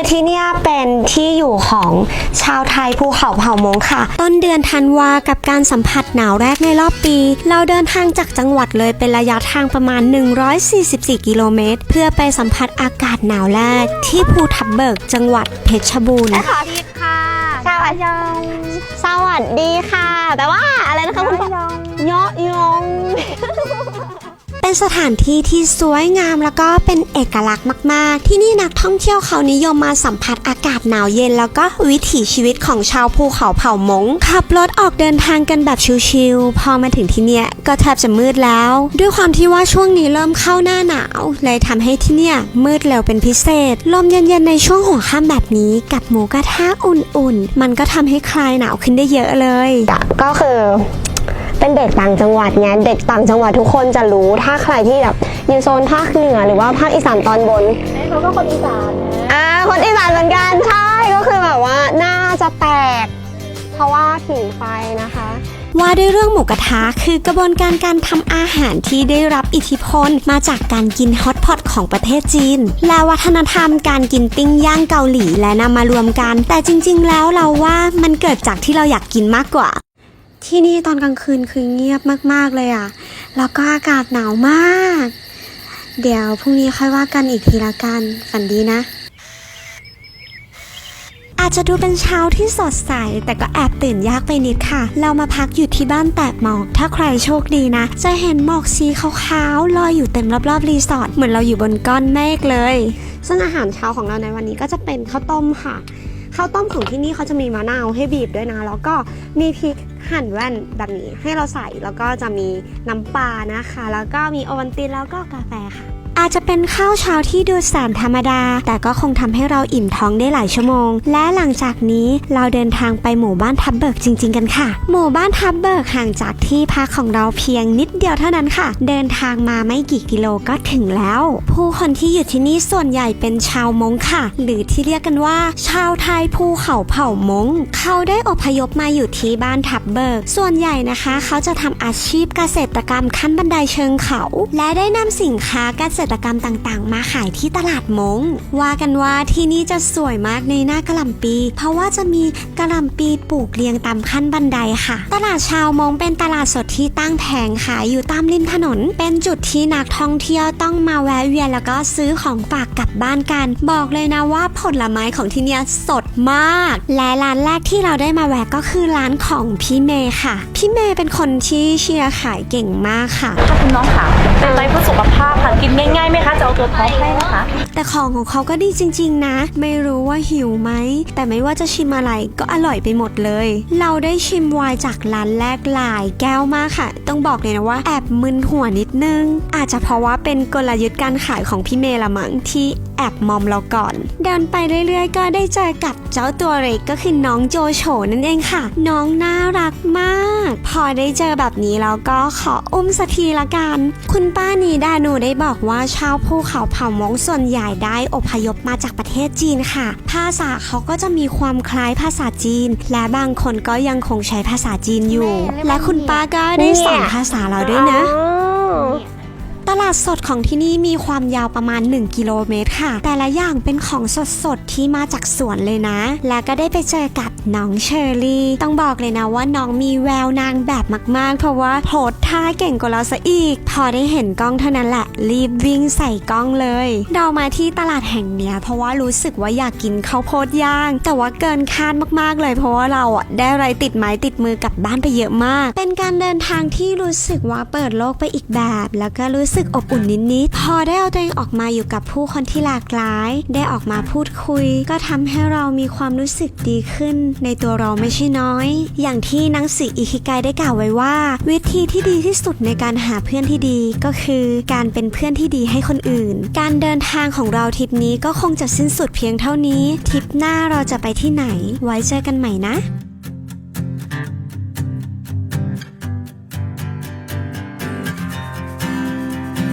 คือที่เนี่ยเป็นที่อยู่ของชาวไทยภูเขาเผ่ามงค่ะ ต้นเดือนธันวากับการสัมผัสหนาวแรกในรอบปี เราเดินทางจากจังหวัดเลยเป็นระยะทางประมาณ 144 กิโลเมตร เพื่อไปสัมผัสอากาศหนาวแรก ที่ภูทับเบิกจังหวัดเพชรบูรณ์สวัสดีค่ะสวัสดีสวัสดีค่ะ แต่ว่าอะไรนะคะคุณพ่อยอยอง เป็นสถานที่ที่สวยงามแล้วก็เป็นเอกลักษณ์มาก ๆ ที่นี่นักท่องเที่ยวเขานิยมมาสัมผัสอากาศหนาวเย็น แล้วก็วิถีชีวิตของชาวภูเขาเผ่ามงขับรถออกเดินทางกันแบบชิลๆพอมาถึงที่เนี่ยก็แทบจะมืดแล้ว ด้วยความที่ว่าช่วงนี้เริ่มเข้าหน้าหนาว เลยทำให้ที่เนี่ยมืดเร็วเป็นพิเศษ ลมเย็นๆในช่วงหัวค่ำแบบนี้กับหมูกระทะอุ่นๆ มันก็ทำให้คลายหนาวขึ้นได้เยอะเลย ก็คือ เป็นเด็กต่างจังหวัดไงเด็กต่างจังหวัดทุกคนจะรู้ถ้าใครที่แบบอยู่โซนภาคเหนือหรือว่าภาคอีสานตอนบนเขาก็คนอีสานนะอ่าคนอีสานเหมือนกันใช่ก็คือแบบว่าน่าจะแปลกเพราะว่าผิงไฟนะคะว่าด้วยเรื่องหมูกระทะคือกระบวนการการทำอาหารที่ได้รับอิทธิพลมาจากการกินฮอตพอตของประเทศจีน และวัฒนธรรมการกินปิ้งย่างเกาหลีและนำมารวมกัน แต่จริง ๆ แล้วเราว่ามันเกิดจากที่เราอยากกินมากกว่า ที่นี่ตอนกลางคืนคือเงียบมากๆเลยอะ แล้วก็อากาศหนาวมาก เดี๋ยวพรุ่งนี้ค่อยว่ากันอีกทีละกัน ฝันดีนะ อาจจะดูเป็นเช้าที่สดใส แต่ก็แอบตื่นยากไปนิดค่ะ เรามาพักอยู่ที่บ้านแตกหมอก ถ้าใครโชคดีนะ จะเห็นหมอกสีขาวๆลอยอยู่เต็มรอบๆรีสอร์ท เหมือนเราอยู่บนก้อนเมฆเลย ซึ่งอาหารเช้าของเราในวันนี้ก็จะเป็นข้าวต้มค่ะ ข้าวต้มของที่นี่เขาจะมีมะนาวให้บีบด้วยนะ แล้วก็มีพริกหั่นแว่นแบบนี้ให้เราใส่แล้วก็จะมีน้ำปลานะคะ แล้วก็มีโอวัลตินแล้วก็กาแฟค่ะ อาจจะเป็นข้าวเช้าที่ดูแสนธรรมดา แต่ก็คงทำให้เราอิ่มท้องได้หลายชั่วโมง และหลังจากนี้เราเดินทางไปหมู่บ้านทับเบิกจริง ๆ กันค่ะ หมู่บ้านทับเบิกห่างจากที่พักของเราเพียงนิดเดียวเท่านั้นค่ะ เดินทางมาไม่กี่กิโลก็ถึงแล้ว ผู้คนที่อยู่ที่นี่ส่วนใหญ่เป็นชาวมงค่ะ หรือที่เรียกกันว่า ชาวไทยภูเขาเผ่ามงเขาได้อพยพมาอยู่ที่บ้านทับเบิก ส่วนใหญ่นะคะ เขาจะทำอาชีพเกษตรกรรมขั้นบันไดเชิงเขา และได้นำสินค้าเกษตรตกรรมต่างๆ มาขายที่ตลาดมง ว่ากันว่าที่นี่จะสวยมากในหน้ากระหล่ำปี เพราะว่าจะมีกระหล่ำปีปลูกเรียงตามขั้นบันไดค่ะ ตลาดชาวมงเป็นตลาดสดที่ตั้งแผงขายอยู่ตามริมถนน เป็นจุดที่นักท่องเที่ยวต้องมาแวะเวียนแล้วก็ซื้อของฝากกลับบ้านกัน บอกเลยนะว่าผลไม้ของที่นี่สดมาก และร้านแรกที่เราได้มาแวะก็คือร้านของพี่เมย์ค่ะ พี่เมย์เป็นคนที่เชียร์ขายเก่งมากค่ะคุณน้องค่ะเป็นไรเพื่อสุข ท้องให้นะคะ แต่ของของเขาก็ดีจริง ๆ นะ ไม่รู้ว่าหิวไหม แต่ไม่ว่าจะชิมอะไรก็อร่อยไปหมดเลย เราได้ชิมไวน์จากร้านแรกหลายแก้วมากค่ะ ต้องบอกเลยนะว่าแอบมึนหัวนิดนึง อาจจะเพราะว่าเป็นกลยุทธ์การขายของพี่เมย์ละมั้งที่แอบมอมเราก่อน เดินไปเรื่อยๆ ก็ได้เจอกับเจ้าตัวเล็กก็คือน้องโจโฉนั่นเองค่ะ น้องน่ารักมาก พอได้เจอแบบนี้แล้วก็ขออุ้มสักทีละกัน คุณป้านีดานูได้บอกว่าชาวภูเขาเผ่ามงส่วนใหญ่ได้อพยพมาจากประเทศจีนค่ะ ภาษาเขาก็จะมีความคล้ายภาษาจีน และบางคนก็ยังคงใช้ภาษาจีนอยู่ และคุณป้าก็ได้สอนภาษาเราด้วยนะ ดสดของที่นี่มีความยาวประมาณ 1 กิโลเมตรค่ะ แต่ละอย่างเป็นของสดๆที่มาจากสวนเลยนะ และก็ได้ไปเจอกับน้องเชอรี่ ต้องบอกเลยนะว่าน้องมีแววนางแบบมาก ๆ เพราะว่าโพสท่าเก่งกว่าเราซะอีก พอได้เห็นกล้องเท่านั้นแหละ รีบวิ่งใส่กล้องเลย เรามาที่ตลาดแห่งเนี้ย เพราะว่ารู้สึกว่าอยากกินข้าวโพดย่าง แต่ว่าเกินคาดมากๆเลย เพราะว่าเราอะได้อะไรติดไม้ติดมือกลับบ้านไปเยอะมาก เป็นการเดินทางที่รู้สึกว่าเปิดโลกไปอีกแบบ แล้วก็รู้สึกอบอุ่นนิดๆ พอได้เอาตัวเองออกมาอยู่กับผู้คนที่หลากหลาย ได้ออกมาพูดคุย ก็ทำให้เรามีความรู้สึกดีขึ้น ในตัวเราไม่ใช่น้อย อย่างที่นังสืออิคิไกได้กล่าวไว้ว่า วิธีที่ดีที่สุดในการหาเพื่อนที่ดีก็คือการเป็นเพื่อนที่ดีให้คนอื่น การเดินทางของเราทริปนี้ก็คงจะสิ้นสุดเพียงเท่านี้ ทริปหน้าเราจะไปที่ไหน ไว้เจอกันใหม่นะ